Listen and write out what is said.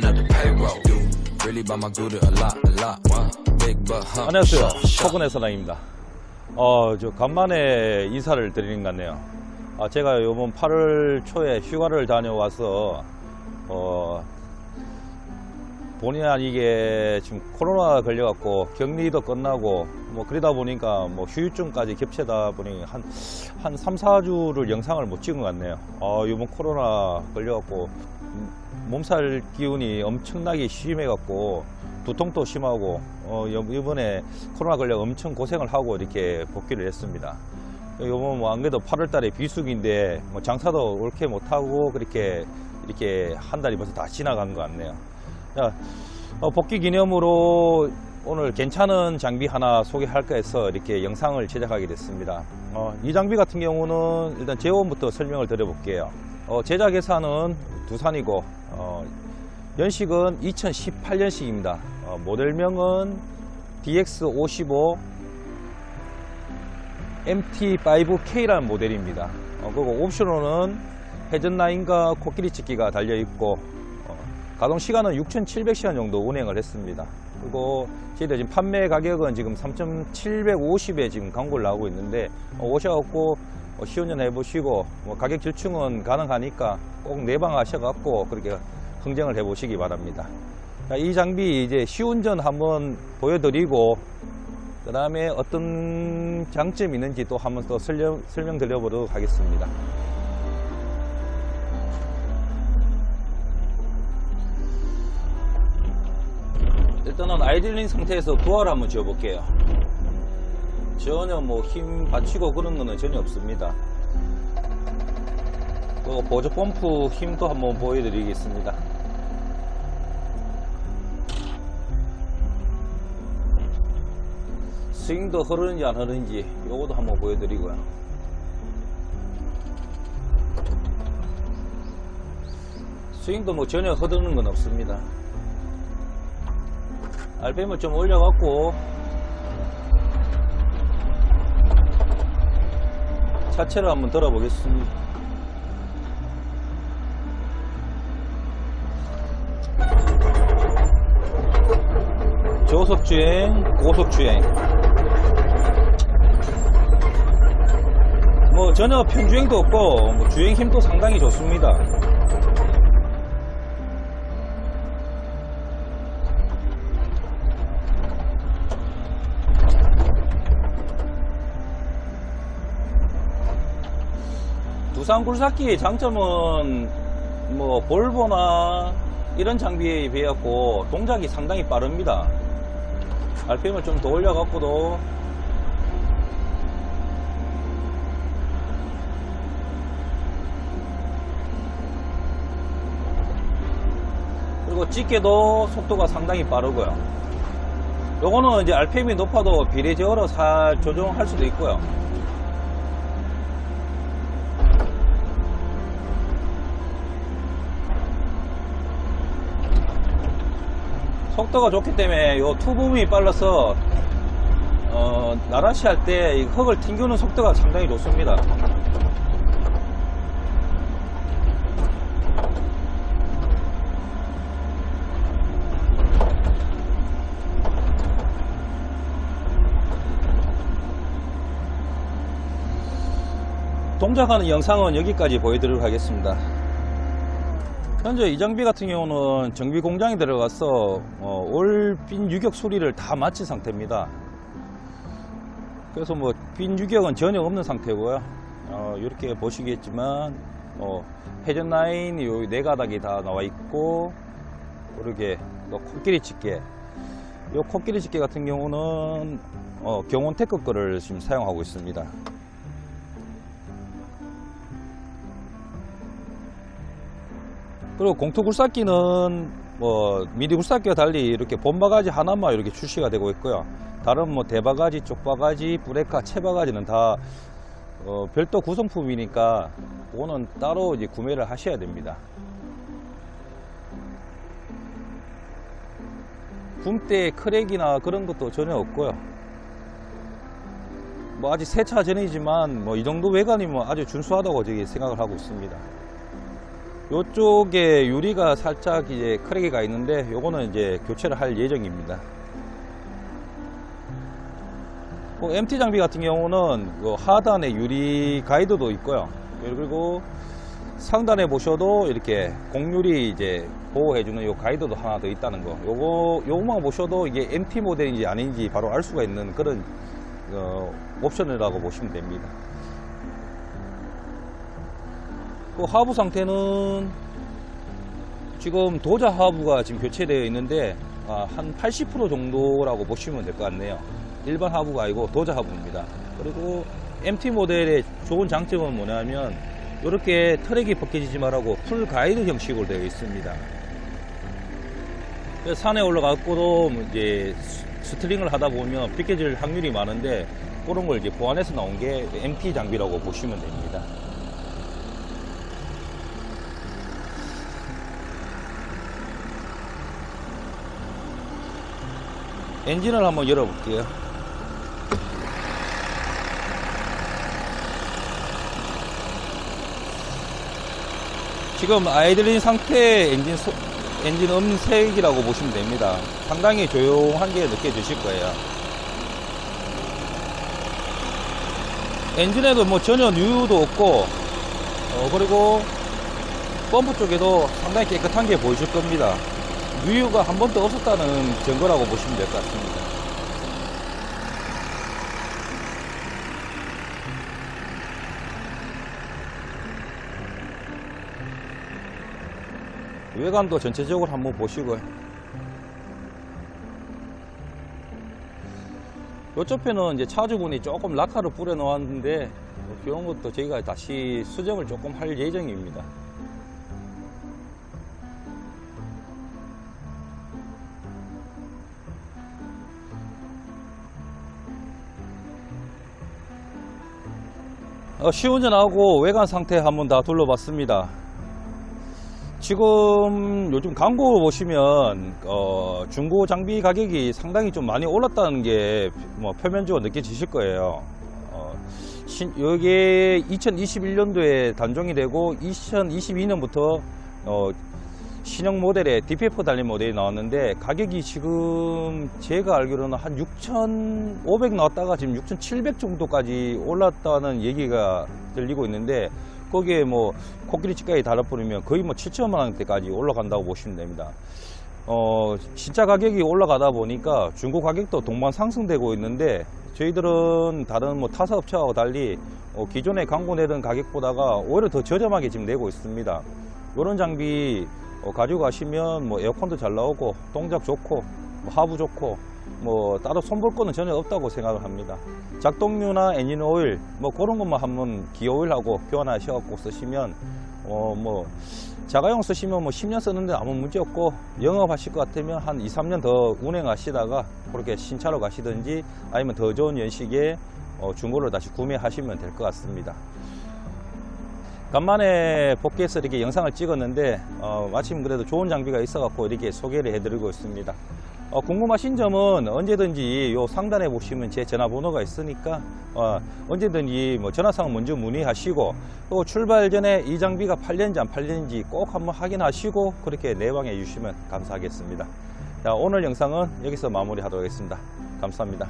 up the payroll. Really by my good a lot, a lot. Big butt hump. 안녕하세요. 서군의 사장입니다. 어, 저 간만에 인사를 드리는 것 같네요. 아, 제가 요번 8월 초에 휴가를 다녀와서 어, 본의 아니게 지금 코로나 걸려갖고 격리도 끝나고 뭐 그러다 보니까 뭐 휴유증까지 겹치다 보니 한, 한 3, 4주를 영상을 못 찍은 것 같네요. 어, 요번 코로나 걸려갖고 음, 몸살 기운이 엄청나게 심해갖고 두통도 심하고 어, 요- 이번에 코로나 걸려 엄청 고생을 하고 이렇게 복귀를 했습니다. 요번 뭐 안 그래도 8월 달에 비수기인데 뭐 장사도 옳게 못하고 그렇게 이렇게 한 달이 벌써 다 지나간 것 같네요. 자, 어, 복귀 기념으로 오늘 괜찮은 장비 하나 소개할까 해서 이렇게 영상을 제작하게 됐습니다. 어, 이 장비 같은 경우는 일단 제원부터 설명을 드려볼게요. 어, 제작 회사는 두산이고 어, 연식은 2018년식입니다. 어, 모델명은 DX55 MT5K라는 모델입니다. 어, 그리고 옵션으로는 회전라인과 코끼리 찍기가 달려있고 어, 가동 시간은 6,700시간 정도 운행을 했습니다. 그리고 저희들 지금 판매 가격은 지금 3,750에 지금 광고를 나오고 있는데 어, 오셔갖고 어, 시운전 해보시고 뭐 가격 절충은 가능하니까 꼭 내방하셔갖고 그렇게 흥정을 해보시기 바랍니다. 자, 이 장비 이제 시운전 한번 보여드리고 그 다음에 어떤 장점이 있는지 또 한번 또 설명, 설명 드려보도록 하겠습니다. 일단은 아이들링 상태에서 도어를 한번 지어볼게요. 전혀 뭐 힘 받치고 그런 거는 전혀 없습니다. 또 보조 펌프 힘도 한번 보여드리겠습니다. 스윙도 흐르는지 안 흐르는지 요것도 한번 보여드리고요. 스윙도 뭐 전혀 흐르는 건 없습니다. RPM을 좀 올려갖고 차체를 한번 들어보겠습니다. 저속 주행, 고속 주행. 뭐 전혀 편주행도 없고 뭐 주행 힘도 상당히 좋습니다. 두산 굴삭기의 장점은 뭐 볼보나 이런 장비에 비해갖고 동작이 상당히 빠릅니다. RPM을 좀 더 올려갖고도 그리고 찍게도 속도가 상당히 빠르고요. 요거는 이제 RPM이 높아도 비례적으로 살 조정할 수도 있고요. 속도가 좋기 때문에 요 투붐이 빨라서 어, 나라시 할때이 흙을 튕기는 속도가 상당히 좋습니다. 동작하는 영상은 여기까지 보여드리도록 하겠습니다. 현재 이 장비 같은 경우는 정비 공장에 들어가서 어, 올빈 유격 수리를 다 마친 상태입니다. 그래서 뭐 빈 유격은 전혀 없는 상태고요. 어, 이렇게 보시겠지만 어, 회전 라인이 요네 가닥이 다 나와 있고 이렇게 또 코끼리 집게 이 코끼리 집게 같은 경우는 어, 경원 테크 거를 지금 사용하고 있습니다. 그리고 공투 굴삭기는 뭐 미리 굴삭기와 달리 이렇게 본바가지 하나만 이렇게 출시가 되고 있고요. 다른 뭐 대바가지, 쪽바가지, 브레카, 채바가지는 다 어, 별도 구성품이니까 그거는 따로 이제 구매를 하셔야 됩니다. 붐대 크랙이나 그런 것도 전혀 없고요. 뭐 아직 세차 전이지만 뭐 이 정도 외관이면 아주 준수하다고 저기 생각을 하고 있습니다. 요쪽에 유리가 살짝 이제 크랙이 가 있는데 요거는 이제 교체를 할 예정입니다. 뭐 MT 장비 같은 경우는 그 하단에 유리 가이드도 있고요. 그리고 상단에 보셔도 이렇게 공유리 이제 보호해주는 요 가이드도 하나 더 있다는 거. 요거 요거만 보셔도 이게 MT 모델인지 아닌지 바로 알 수가 있는 그런 어, 옵션이라고 보시면 됩니다. 그 하부 상태는 지금 도자 하부가 지금 교체되어 있는데 아, 한80% 정도라고 보시면 될 것 같네요. 일반 하부가 아니고 도자 하부입니다. 그리고 MT 모델의 좋은 장점은 뭐냐면 이렇게 트랙이 벗겨지지 말라고 풀 가이드 형식으로 되어 있습니다. 산에 올라가고도 이제 스- 스트링을 하다 보면 벗겨질 확률이 많은데 그런 걸 이제 보완해서 나온 게 MT 장비라고 보시면 됩니다. 엔진을 한번 열어볼게요. 지금 아이들린 상태 엔진 소- 엔진 음색이라고 보시면 됩니다. 상당히 조용한 게 느껴지실 거예요. 엔진에도 뭐 전혀 누유도 없고, 어, 그리고 펌프 쪽에도 상당히 깨끗한 게 보이실 겁니다. 누유가 한 번도 없었다는 증거라고 보시면 될 것 같습니다. 외관도 전체적으로 한번 보시고요. 요쪽에는 이제 차주분이 조금 라카를 뿌려 놓았는데 이런 것도 저희가 다시 수정을 조금 할 예정입니다. 시운전하고 외관 상태 한번 다 둘러봤습니다. 지금 요즘 광고 보시면 어, 중고 장비 가격이 상당히 좀 많이 올랐다는 게 뭐 표면적으로 느껴지실 거예요. 어, 신, 이게 2021년도에 단종이 되고 2022년부터 어, 신형 모델의 DPF 달린 모델이 나왔는데 가격이 지금 제가 알기로는 한 6,500 나왔다가 지금 6,700 정도까지 올랐다는 얘기가 들리고 있는데 거기에 뭐 코끼리 치과에 달아버리면 거의 뭐 7천만 원대까지 올라간다고 보시면 됩니다. 어, 진짜 가격이 올라가다 보니까 중고 가격도 동반 상승되고 있는데 저희들은 다른 뭐 타사 업체하고 달리 어, 기존에 광고 내던 가격보다가 오히려 더 저렴하게 지금 내고 있습니다. 이런 장비 어, 가지고 가시면 뭐 에어컨도 잘 나오고 동작 좋고 뭐 하부 좋고 뭐 따로 손볼 거는 전혀 없다고 생각을 합니다. 작동류나 엔진 오일 뭐 그런 것만 한번 기어 오일하고 교환하셔갖고 쓰시면 어 뭐 자가용 쓰시면 뭐 10년 쓰는데 아무 문제 없고 영업하실 것 같으면 한 2, 3년 더 운행하시다가 그렇게 신차로 가시든지 아니면 더 좋은 연식의 어, 중고를 다시 구매하시면 될 것 같습니다. 간만에 복귀해서 이렇게 영상을 찍었는데 어, 마침 그래도 좋은 장비가 있어 갖고 이렇게 소개를 해드리고 있습니다. 어, 궁금하신 점은 언제든지 요 상단에 보시면 제 전화번호가 있으니까 어, 언제든지 뭐 전화상 먼저 문의하시고 또 출발 전에 이 장비가 팔렸는지 안 팔렸는지 꼭 한번 확인하시고 그렇게 내방해 주시면 감사하겠습니다. 자, 오늘 영상은 여기서 마무리하도록 하겠습니다. 감사합니다.